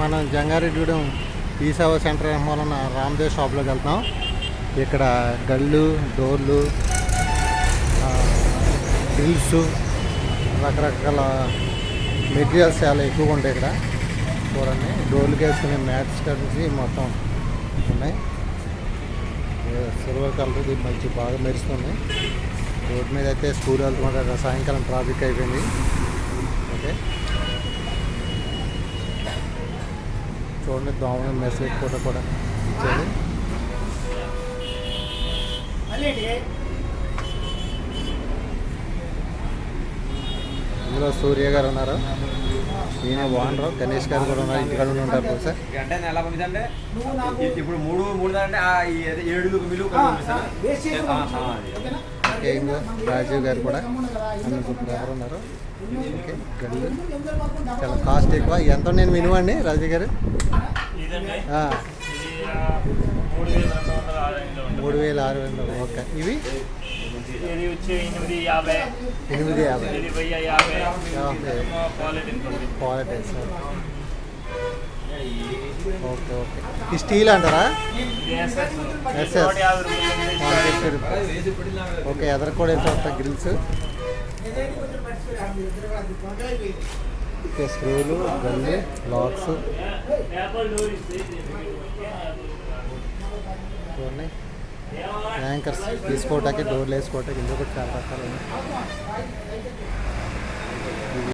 మనం జంగారెడ్డిగూడెం ఈ సెంటర్ మూలన రామ్దేవ్ షాప్లోకి వెళ్తాం ఇక్కడ గళ్ళు డోర్లు డ్రిల్స్ రకరకాల మెటీరియల్స్ చాలా ఎక్కువగా ఉంటాయి ఇక్కడ. చూడండి డోర్లుకి వేసుకునే మ్యాట్స్ కలిసి మొత్తం ఉన్నాయి. సిల్వర్ కలర్ ఇది మంచి బాగా మెరుస్తుంది. రోడ్ మీద అయితే స్కూల్ వెళ్తున్నారు సాయంకాలం ట్రాఫిక్ అయిపోయింది. ఓకే. చూడండి దోమలు మెసేజ్ ఫోటో కూడా ఇచ్చేది ఇందులో సూర్య గారు ఉన్నారు. ఈయన ఓనరు గణేష్ గారు కూడా ఉన్నారు. ఇంటికాడ ఉంటారు బహుశా అంటే నెల పంపించండి ఇప్పుడు మూడు మూడు అంటే ఆ ఈ ఏదో ఏడు మిలు ఇంకా రాజీవ్ గారు కూడా అన్ని గుర్తులు ఎవరు ఉన్నారు? ఓకే గల్లు. చాలా కాస్ట్ ఎక్కువ. ఎంత నేను మినిమం అండి రాజీవ్ గారు? మూడు వేల ఆరు వేల ఓకే. ఇవి? ఎనిమిది యాభై. ఎనిమిది ఓకే ఓకే. ఈ స్టీల్ అంటారా? Yes SS one fifty rupees okay ఎదర కూడా ఎంత గ్రిల్స్ ఓకే స్క్రూలు గల్లు లాక్స్ ఇవన్నీ. యాంకర్స్ తీసుకోవటానికి డోర్లు వేసుకోవటానికి ఇంకొకటి చాలా రకాలు ఉన్నాయి.